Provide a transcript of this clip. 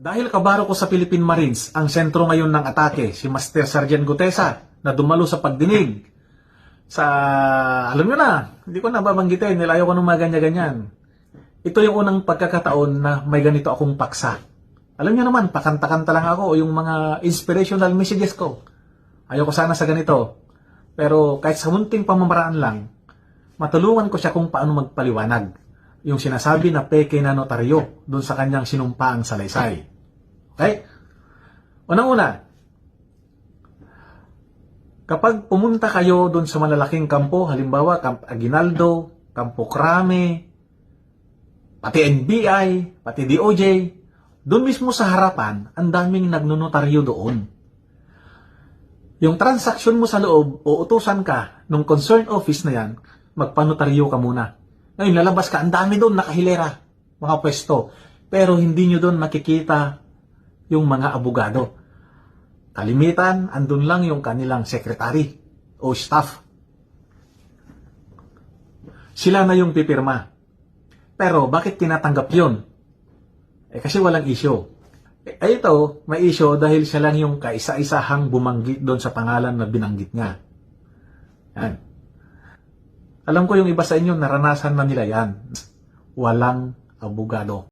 Dahil kabaro ko sa Philippine Marines, ang sentro ngayon ng atake, si Master Sergeant Gutesa, na dumalo sa pagdinig. Sa, alam nyo na, hindi ko na babanggitin, nilayo ko ng mga ganyan-ganyan. Ito yung unang pagkakataon na may ganito akong paksa. Alam nyo naman, pakanta-kanta lang ako o yung mga inspirational messages ko. Ayoko sana sa ganito. Pero kahit sa munting pamamaraan lang, matulungan ko siya kung paano magpaliwanag. Yung sinasabi na peke na notaryo doon sa kanyang sinumpaang salaysay. Okay? Unang-una, kapag pumunta kayo doon sa malalaking kampo, halimbawa Camp Aguinaldo, Campo Crame, pati NBI, pati DOJ, doon mismo sa harapan, ang daming nagnonotaryo doon. Yung transaction mo sa loob, uutusan ka nung concern office na yan, magpanotaryo ka muna. Ngayon, lalabas ka, ang dami doon, nakahilera, mga pwesto. Pero hindi nyo doon makikita yung mga abogado. Kalimitan, andun lang yung kanilang secretary o staff. Sila na yung pipirma. Pero bakit tinatanggap yun? Eh kasi walang issue. Eh, ito, may issue dahil siya lang yung kaisa-isahang bumanggit doon sa pangalan na binanggit niya. Yan. Alam ko yung iba sa inyo naranasan na nila yan. Walang abogado.